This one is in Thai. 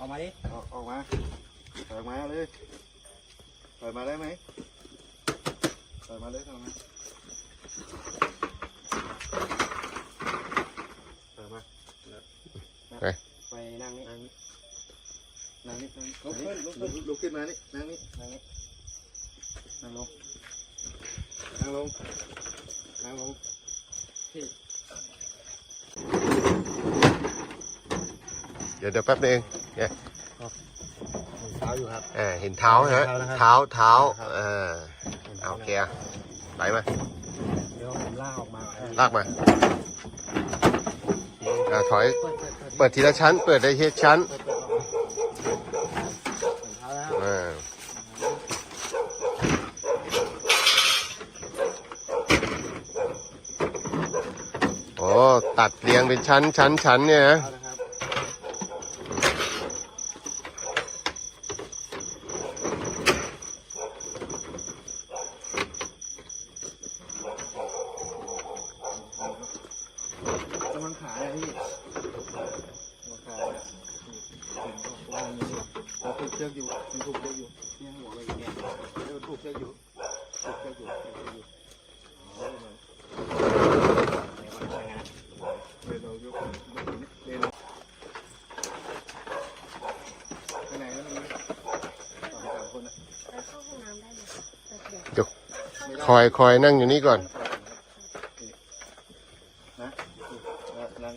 อกมาดิออกออกมาถอยออกมาเลยถอยมาได้ไหมถอยมาเลยถอยมาถอยมาไปนั่งนี่นั่งนี่นั่งนี่นั่งนี่ลุกขึ้นลุกขึ้นลุกขึ้นมานี่นั่งนี่นั่งนี่นั่งลงนั่งลงนั่งลงเดี๋ยวเดี๋ยวแป๊บนึง เนี่ยเท้าอยู่ครับอ่าเห็นเท้าใช่ไหมเท้านะครับเท้าเท้าครับเออเอาโอเคอะไปมาเดี๋ยวผมลากออกมาลากมาอ่าถอยเปิดเปิดเปิดเปิดทีละชั้น เปิดได้ทีละชั้นเปิดเปิดออกมาเท้าแล้วอ่าโอ้ตัดเรียงเป็นชั้นชั้นชั้นเนี่ยนะ เท้านะครับกำลัง ขาเลยพี่กำลังขาเลยวางอยู่เราถูกเชือกอยู่มันถูกเชือกอยู่เนี่ยหัวไปอย่างเงี้ยเออถูกเชือกอยู่ถูกเชือกอยู่ถูกเชือกอยู่อ๋อเดี๋ยวเรายกเดินไปไหนแล้วนี่สองสามคนนะไปเข้าห้องน้ำได้ไหมคะแป๊บเดียวเดี๋ยวคอยคอยนั่งอยู่นี่ก่อนไป ng